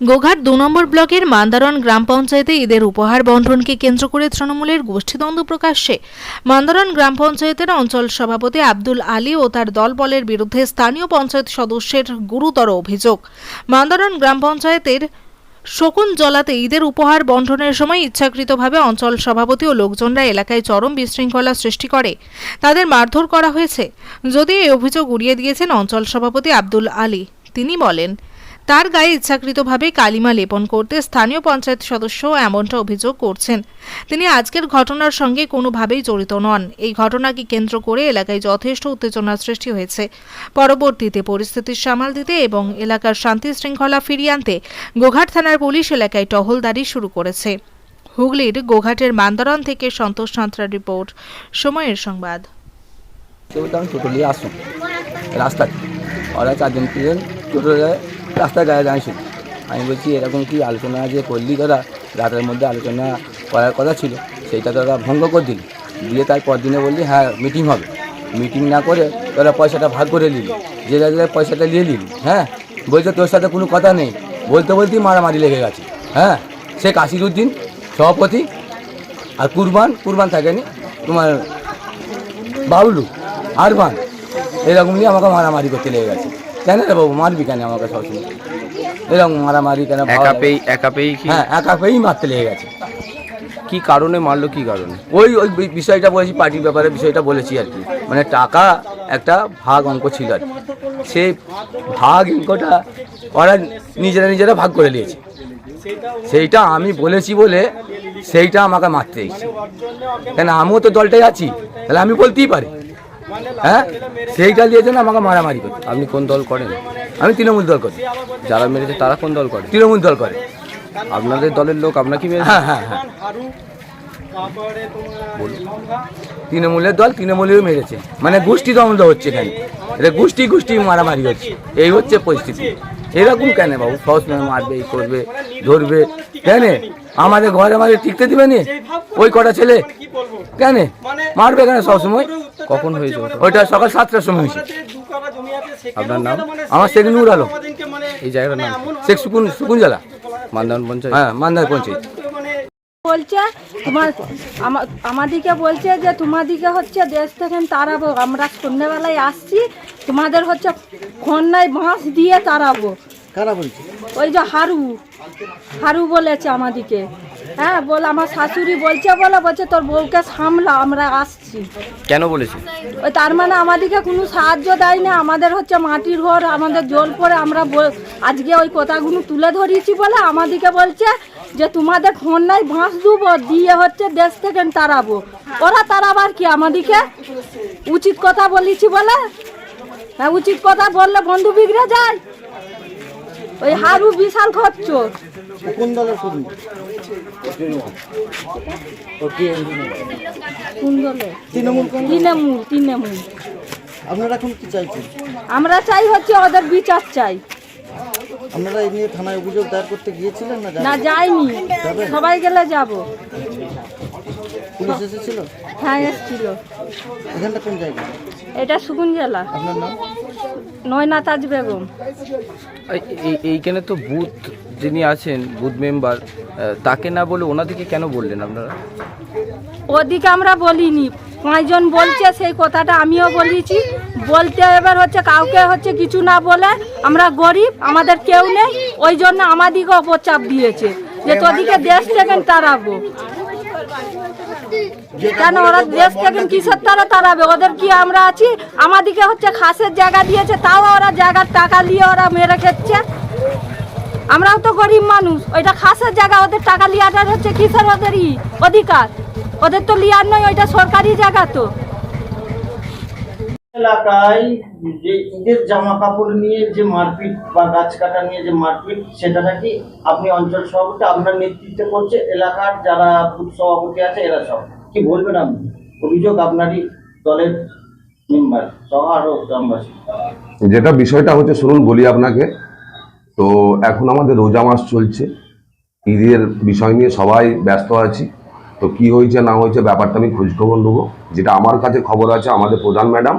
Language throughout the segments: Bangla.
গোঘাট দু নম্বর ব্লকের মান্দারন গ্রাম পঞ্চায়েতে ঈদের উপহার বন্টনকে কেন্দ্র করে তৃণমূলের গোষ্ঠীদ্বন্দ্ব প্রকাশ্যে। মান্দারন গ্রাম পঞ্চায়েতের অঞ্চল সভাপতি আব্দুল আলী ও তার দলবলের বিরুদ্ধে স্থানীয় পঞ্চায়েত সদস্যের গুরুতর অভিযোগ। মান্দারন গ্রাম পঞ্চায়েতের শকুন জলাতে ঈদের উপহার বন্টনের সময় ইচ্ছাকৃতভাবে অঞ্চল সভাপতি ও লোকজনরা এলাকায় চরম বিশৃঙ্খলা সৃষ্টি করে। তাদের মারধর করা হয়েছে। যদি এই অভিযোগ উড়িয়ে দিয়েছেন অঞ্চল সভাপতি আব্দুল আলী। তিনি বলেন তার গায়ে ইচ্ছাকৃতভাবে কালিমা লেপন করতে স্থানীয় পঞ্চায়েত সদস্য এমনটা অভিযোগ করছেন। তিনি আজকের ঘটনার সঙ্গে কোনোভাবেই জড়িত নন। এই ঘটনাকে কেন্দ্র করে এলাকায় যথেষ্ট উত্তেজনার সৃষ্টি হয়েছে। পরবর্তীতে পরিস্থিতি সামাল দিতে এবং এলাকার শান্তি শৃঙ্খলা ফিরিয়ে আনতে গোঘাট থানার পুলিশ এলাকায় টহলদারি শুরু করেছে। হুগলির গোঘাটের মান্দারন থেকে সন্তোষ সাঁতরা রিপোর্ট, সময়ের সংবাদ। রাস্তায়। ওরা চারজন তিনজন টোটো রাস্তায় গায়ে দাঁড়িয়েছিল। আমি বলছি, এরকম কি আলোচনা যে করলি তোরা রাতের মধ্যে আলোচনা করার কথা ছিল। সেইটা তোরা ভঙ্গ করে দিলি। দিয়ে তারপর দিনে বললি হ্যাঁ মিটিং হবে। মিটিং না করে তোরা পয়সাটা ভাগ করে নিলি। যে যে পয়সাটা নিয়ে নিলি। হ্যাঁ বলছে তোর সাথে কোনো কথা নেই। বলতে বলতেই মারামারি লেগে গেছে। হ্যাঁ শেখ আসিরুদ্দিন সভাপতি আর কুরবান কুরবান থাকেনি, তোমার বাবলু, আরবান, এরকম নিয়ে আমাকে মারামারি করতে লেগে গেছে। কেন রে বাবু মারবি কেন আমাকে সবসময়? এরকম মারামারি কেন একা? পেয়েই একা পেয়েই কি হ্যাঁ একা পেয়েই মারতে লেগে গেছে। কি কারণে মারলো কি কারণে? ওই ওই বিষয়টা বলেছি পার্টির ব্যাপারে বিষয়টা বলেছি আর কি। মানে টাকা একটা ভাগ অঙ্ক ছিল আর কি। সেই ভাগ অঙ্কটা ওরা নিজেরা নিজেরা ভাগ করে নিয়েছে। সেইটা আমি বলেছি বলে সেইটা আমাকে মারতে এসেছে কেন আমিও তো দলটাই আছি। তাহলে আমি বলতেই পারি। হ্যাঁ? সেইটা নিয়ে যেন আমাকে মারামারি করছে। আপনি কোন দল করেন? আমি তৃণমূল দল করি। যারা মেরেছে তারা কোন দল করে? তৃণমূল দল করে। আপনাদের দলের লোক আপনাকে হ্যাঁ হ্যাঁ হ্যাঁ। তৃণমূলের দল তৃণমূলেও মেরেছে। মানে গোষ্ঠী দ্বন্দ্ব হচ্ছে এখানে। এটা গোষ্ঠী গোষ্ঠী মারামারি হচ্ছে। এই হচ্ছে পরিস্থিতি। এরকম কেন বাবু? সবসময় মারবে এই করবে ধরবে। কেন? আমাদের ঘরে আমাদের টিকতে দিবে নি? ওই কটা ছেলে? কেন? মারবে কেন সবসময়? কখন হয়েছে ওটা? ওইটা সকাল সাতটার সময় হয়েছে। আপনার নাম? আমার শেখ নূর আলম। এই জায়গাটার নাম? শেখ সুকুন সুকুন জেলা মান্দান পঞ্চায়েত। হ্যাঁ মান্দার পঞ্চায়েত। বলছে তোমার আমা- আমাদিকে বলছে যে তোমাদিকে হচ্ছে দেশ থেকে তাড়াবো। আমরা সন্ধ্যেবেলায় আসছি তোমাদের হচ্ছে খন্নায় বাঁশ দিয়ে তাড়াবো। কারা ওই যে হারু। হারু বলেছে আমাদিকে। হ্যাঁ বল আমার শাশুড়ি বলছে বলে বলছে তোর বউকে সামলা আমরা আসছি। কেন বলেছে? ওই তার মানে আমাদেরকে কোনো সাহায্য দেয় না আমাদের হচ্ছে মাটির ঘর আমাদের জল পরে আমরা আজকে ওই কথাগুলো তুলে ধরিয়েছি বলে আমাদেরকে বলছে যে তোমাদের ফোন নাই ভাঁস দেবো দিয়ে হচ্ছে দেশ থেকে তাড়াবো। ওরা তাড়াবার কি আমাদেরকে উচিত কথা বলেছি বলে? হ্যাঁ উচিত কথা বললে বন্ধু বিগড়ে যায়? ওই হারু বিশাল খরচ। কোন দলের কর্মী সুন্দর তৃণমূল তৃণমূল তৃণমূল। আপনারা এখন কি চাইছেন? আমরা চাই হচ্ছে ওদের বিচার চাই। আপনারা এই নিয়ে থানায় অভিযোগ দায়ের করতে গিয়েছিলেন না না? যাইনি। সবাই গেলে যাব। পুলিশ এসেছিল? হ্যাঁ এসছিল। এখানটা কোন জায়গা? এটা সুগুন জেলা। আপনার নাম? নয়না তাজ বেগম। এই- এই- এইখানে তো বুথ যিনি আছেন বুথ মেম্বার তাকে না বলে ওনাদেরকে কেন বললেন আপনারা? ওদিকে আমরা বলিনি। পাঁচজন বলছে সেই কথাটা আমিও বলেছি। বলতে এবার হচ্ছে কাউকে হচ্ছে কিছু না বলে আমরা গরিব আমাদের কেউ নেই। ওই জন্য আমাদিকে অপচাপ দিয়েছে যে তোদিকে দেশ থেকে তাড়াবো। কেন ওরা দেশ থেকে কিসের তারা তাড়াবে? ওদের কি আমরা আছি? আমাদিকে হচ্ছে খাসের জায়গা দিয়েছে, তাও ওরা জায়গার টাকা নিয়ে ওরা মেরে খেচ্ছে। আমরাও তো গরিব মানুষ, ওইটা খাসের জায়গা, ওদের টাকা লিয়াটার হচ্ছে কিসের ওদেরই অধিকার। ওদের তো লিয়ার নয়, ওইটা সরকারি জায়গা তো। এলাকায় যে ঈদের জামা কাপড় নিয়ে যে মারপিট বা গাছ কাটা নিয়ে যে মারপিট, সেটা নাকি আপনি অঞ্চল সভাপতি, আপনার নেতৃত্বে করছে, এলাকার যারা সভাপতি আছে, এরা সব। কি বলবেন আপনি? অভিযোগ আপনারই দলের মেম্বার, সহ আরও গ্রামবাসী। যেটা বিষয়টা হচ্ছে, শুনুন, বলি আপনাকে। তো এখন আমাদের রোজা মাস চলছে। ঈদের বিষয় নিয়ে সবাই ব্যস্ত আছি। তো কি হয়েছে, না হয়েছে, ব্যাপারটা আমি খোঁজখবর নেব। যেটা আমার কাছে খবর আছে, আমাদের প্রধান ম্যাডাম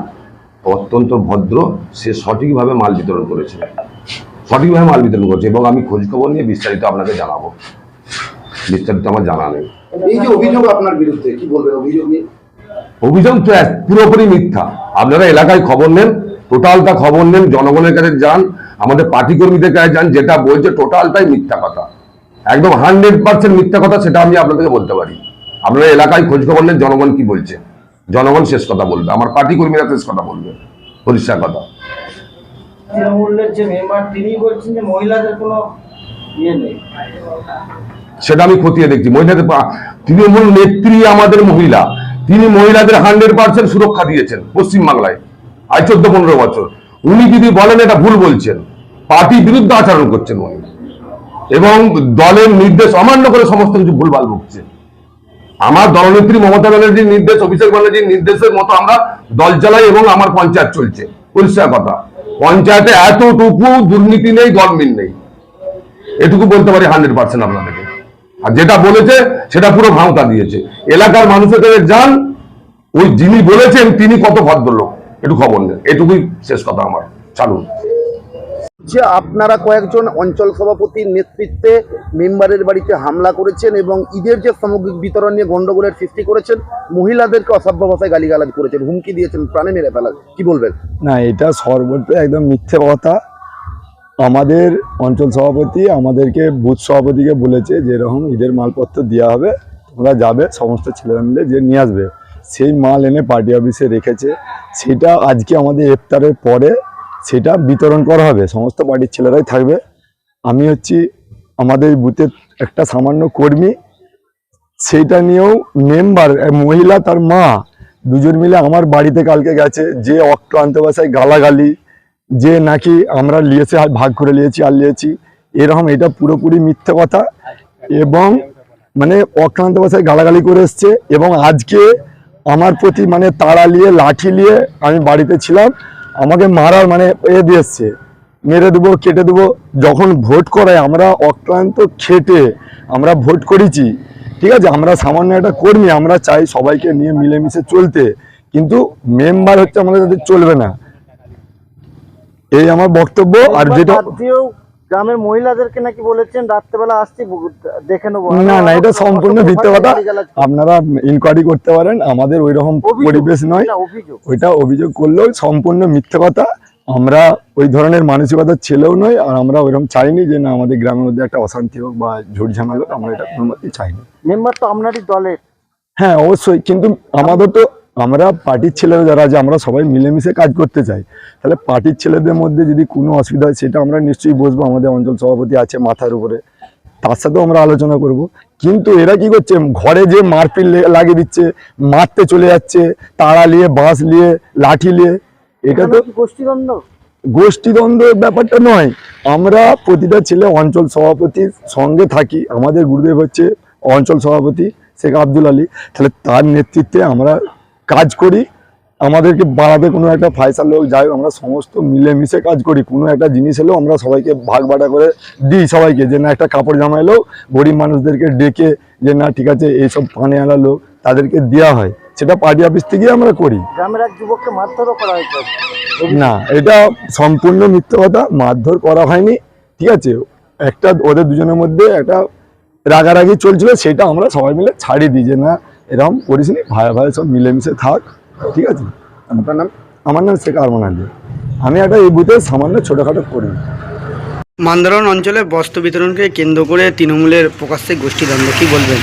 অত্যন্ত ভদ্র সে সঠিকভাবে মাল বিতরণ করেছে। সঠিকভাবে মাল বিতরণ করছে এবং আমি খোঁজ খবর নিয়ে বিস্তারিত আপনাকে জানাব। বিস্তারিত আমার জানা নেই। এই যে অভিযোগ আপনার বিরুদ্ধে কি বলবেন অভিযোগ নিয়ে? অভিযোগ তো পুরোপুরি মিথ্যা। আপনারা এলাকায় খবর নেন টোটালটা খবর নেন জনগণের কাছে যান আমাদের পার্টি কর্মীদের কাছে যান যেটা বলছে টোটালটাই মিথ্যা কথা। একদম হান্ড্রেড পার্সেন্ট মিথ্যা কথা সেটা আমি আপনাদেরকে বলতে পারি। আপনারা এলাকায় খোঁজ খবর নেন জনগণ কি বলছে। জনগণ শেষ কথা বলবে আমার পার্টি কর্মীরা শেষ কথা বলবে পরিষ্কার কথা। ইয়ে সেটা আমি খতিয়ে দেখছি। মহিলাদের তৃণমূল নেত্রী আমাদের মহিলা তিনি মহিলাদের হান্ড্রেড পার্সেন্ট সুরক্ষা দিয়েছেন পশ্চিমবাংলায় আজ চোদ্দ পনেরো বছর। উনি যদি বলেন এটা ভুল বলছেন পার্টি বিরুদ্ধে আচরণ করছেন উনি। এবং দলের নির্দেশ অমান্য করে সমস্ত কিছু ভুলভাল বকছে আমার দলনেত্রী মমতা ব্যানার্জির নির্দেশ, অভিষেক ব্যানার্জির নির্দেশের মতো আমরা দল চালাই এবং আমার পঞ্চায়েত চলছে। পরিষ্কার কথা। পঞ্চায়েতে এতটুকু দুর্নীতি নেই গভর্নমেন্ট নেই। এটুকু বলতে পারি হান্ড্রেড পার্সেন্ট আপনাদেরকে। আর যেটা বলেছে, সেটা পুরো ভাঙতা দিয়েছে। এলাকার মানুষের কাছে যান ওই যিনি বলেছেন, তিনি কত ভদ্রলোক। একটু খবর নেন। এটুকুই শেষ কথা আমার। চালুন যে আপনারা কয়েকজন অঞ্চল সভাপতির নেতৃত্বে মেম্বারের বাড়িতে হামলা করেছেন এবং ঈদের যে সামগ্রিক বিতরণ নিয়ে গণ্ডগোলের সৃষ্টি করেছেন, মহিলাদেরকে অসভ্য ভাষায় গালিগালাজ করেছেন, হুমকি দিয়েছেন, প্রাণে মেরে ফেলা কি বলবেন? না, এটা সর্বত্র একদম মিথ্যে কথা। আমাদের অঞ্চল সভাপতি আমাদেরকে, বুথ সভাপতিকে বলেছে যে এরকম ঈদের মালপত্র দেওয়া হবে, তোমরা যাবে, সমস্ত ছেলেরা মিলে যে নিয়ে আসবে। সেই মাল এনে পার্টি অফিসে রেখেছে। সেটা আজকে আমাদের ইফতারের পরে সেটা বিতরণ করা হবে। সমস্ত পার্টির ছেলেরাই থাকবে। আমি হচ্ছি আমাদের বুথের একটা সামান্য কর্মী। সেইটা নিয়েও মেম্বার মহিলা তার মা, দুজন মিলে আমার বাড়িতে কালকে গেছে। যে অক্লান্ত ভাষায় গালাগালি, যে নাকি আমরা লিয়েছে, আর ভাগ করে নিয়েছি আর লিয়েছি, এরকম এটা পুরোপুরি মিথ্যে কথা। এবং মানে অক্লান্ত ভাষায় গালাগালি করে এসছে। এবং আজকে আমার প্রতি মানে তাড়া নিয়ে, লাঠি নিয়ে আমি বাড়িতে ছিলাম। আমাকে মারার মানে এ দিয়েছে মেরে দেবো কেটে দেবো যখন ভোট করায় আমরা অক্লান্ত খেটে আমরা ভোট করেছি ঠিক আছে? আমরা সামান্য একটা কর্মী আমরা চাই সবাইকে নিয়ে মিলেমিশে চলতে কিন্তু মেম্বার হচ্ছে আমাদের চলবে না। এই আমার বক্তব্য আর যেটা গ্রামের মহিলাদেরকে নাকি বলেছেন রাত্রেবেলা আসছি দেখে নেব। না না এটা সম্পূর্ণ ভাষায় কথা। আপনারা ইনকোয়ারি করতে পারেন আমাদের ওই রকম পরিবেশ নয়। ওইটা অভিযোগ করলেও সম্পূর্ণ মিথ্যে কথা। আমরা ওই ধরনের মানসিকতার ছেলেও নয় আর আমরা ওইরকম চাইনি যে না আমাদের গ্রামের মধ্যে একটা অশান্তি হোক বা ঝুট ঝামেলা হোক আমরা এটা কোনো মতেই চাইনি। মেম্বার তো আপনারই দলের। হ্যাঁ অবশ্যই। কিন্তু আমাদের তো আমরা পার্টির ছেলেরা যারা আছে আমরা সবাই মিলেমিশে কাজ করতে চাই। তাহলে পার্টির ছেলেদের মধ্যে যদি কোনো অসুবিধা হয় সেটা আমরা নিশ্চয়ই বসবো আমাদের অঞ্চল সভাপতি আছে মাথার উপরে। তার সাথেও আমরা আলোচনা করব। কিন্তু এরা কি করছে? ঘরে যে মারপিট লাগিয়ে দিচ্ছে মারতে চলে যাচ্ছে তাড়া নিয়ে বাঁশ নিয়ে লাঠি নিয়ে এটা তো গোষ্ঠীদ্বন্দ্ব? গোষ্ঠীদ্বন্দ্বের ব্যাপারটা নয়। আমরা প্রতিটা ছেলে অঞ্চল সভাপতির সঙ্গে থাকি। আমাদের গুরুদেব হচ্ছে অঞ্চল সভাপতি শেখ আব্দুল আলী। তাহলে তার নেতৃত্বে আমরা কাজ করি আমাদেরকে বাড়াতে কোনো একটা ফাইসাল লোক যাই আমরা সমস্ত মিলেমিশে কাজ করি কোনো একটা জিনিস এলেও আমরা সবাইকে ভাগ বাটা করে দিই সবাইকে যে না একটা কাপড় জামা এলেও গরিব মানুষদেরকে ডেকে যে না ঠিক আছে এইসব পানে আনা লোক তাদেরকে দেওয়া হয়। সেটা পার্টি অফিস থেকেই আমরা করি। গ্রামের এক যুবককে মারধরও করা হয়েছে। না এটা সম্পূর্ণ মিথ্যে কথা মারধর করা হয়নি ঠিক আছে? একটা ওদের দুজনের মধ্যে একটা রাগারাগি চলছিল সেটা আমরা সবাই মিলে ছাড়িয়ে দিই যে না এরকম করিস নি ভাই ভাই সব মিলেমিশে থাক ঠিক আছে? আপনার নাম? আমার নাম শেখ আরমান আলী। আমি একটা এই বুথে সামান্য ছোটোখাটো করি। মান্দারণ অঞ্চলে বস্ত্র বিতরণকে কেন্দ্র করে তৃণমূলের প্রকাশ্যে গোষ্ঠীদ্বন্দ্ব কি বলবেন?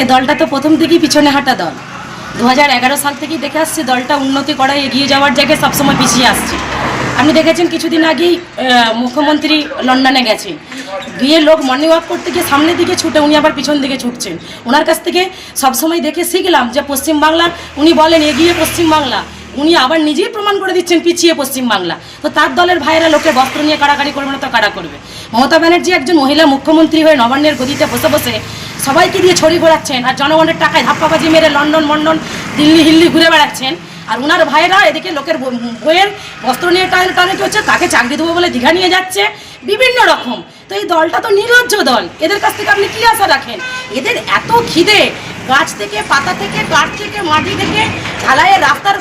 এ দলটা তো প্রথম থেকেই পিছনে হাঁটা দল। দু হাজার এগারো সাল থেকেই দেখে আসছি দলটা উন্নতি করায় এগিয়ে যাওয়ার জায়গায় সবসময় পিছিয়ে আসছে। আপনি দেখেছেন কিছুদিন আগেই মুখ্যমন্ত্রী লন্ডনে গেছেন গিয়ে লোক মর্নিং ওয়াক করতে গিয়ে সামনের দিকে ছুটে, উনি আবার পিছন দিকে ছুটছেন। ওনার কাছ থেকে সবসময় দেখে শিখলাম যে পশ্চিমবাংলা উনি বলেন, এগিয়ে পশ্চিমবাংলা। উনি আবার নিজেই প্রমাণ করে দিচ্ছেন, পিছিয়ে পশ্চিমবাংলা। তো তার দলের ভাইয়েরা লোকে বস্ত্র নিয়ে কাড়াকাড়ি করবে না তো কারা করবে? মমতা ব্যানার্জি একজন মহিলা মুখ্যমন্ত্রী হয়ে নবান্নের গদিতে বসে বসে সবাইকে দিয়ে ছড়ি ঘোরাচ্ছেন আর জনগণের টাকায় ধাপ্পাবাজি মেরে লন্ডন, মন্ডন, দিল্লি, হিল্লি ঘুরে বেড়াচ্ছেন। আর ওনার ভাইয়েরা এদিকে লোকের বইয়ের বস্ত্র নিয়ে টানে টানে হচ্ছে? তাকে চাকরি দেবো বলে দীঘা নিয়ে যাচ্ছে। বিভিন্ন রকম। তো এই দলটা তো নির্লজ্জ দল। এদের কাছ থেকে আপনি কী আশা রাখেন? এদের এত খিদে। গাছ থেকে, পাতা থেকে, কাঠ থেকে, মাটি থেকে ঢালাইয়ের রাস্তার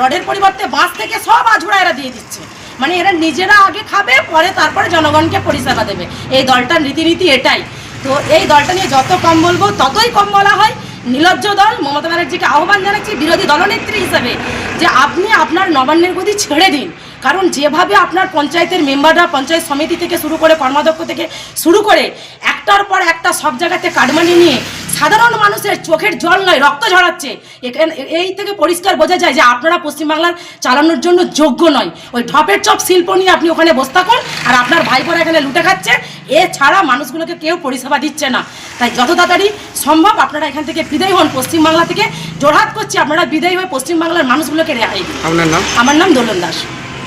রডের পরিবর্তে বাঁশ থেকে সব আঝুড়া এরা দিয়ে দিচ্ছে। মানে এরা নিজেরা আগে খাবে, পরে তারপরে জনগণকে পরিষেবা দেবে। এই দলটার রীতিনীতি এটাই। তো এই দলটা নিয়ে যত কম বলব, ততই কম বলা হয়। নীলজ্জ দল, মমতা ব্যানার্জিকে আহ্বান জানাচ্ছি বিরোধী দলনেত্রী হিসাবে যে আপনি আপনার নবান্নের গতি ছেড়ে দিন। কারণ যেভাবে আপনার পঞ্চায়েতের মেম্বাররা, পঞ্চায়েত সমিতি থেকে শুরু করে কর্মাধ্যক্ষ থেকে শুরু করে একটার পর একটা সব জায়গাতে কাটমানি নিয়ে সাধারণ মানুষের চোখের জল নয় রক্ত ঝরাচ্ছে। এখানে এই থেকে পরিষ্কার বোঝা যায় যে আপনারা পশ্চিমবাংলার চালানোর জন্য যোগ্য নয়। ওই ঢপের চপ শিল্প নিয়ে আপনি ওখানে বসে থাকুন আর আপনার ভাইপোরা এখানে লুটে খাচ্ছে। এছাড়া মানুষগুলোকে কেউ পরিষেবা দিচ্ছে না। তাই যত তাড়াতাড়ি সম্ভব আপনারা এখান থেকে বিদায় হন পশ্চিমবাংলা থেকে। জোরহাট করছি আপনারা বিদায় হয়ে পশ্চিমবাংলার মানুষগুলোকে রেহাই দিন। আপনার নাম? আমার নাম দোলন দাস।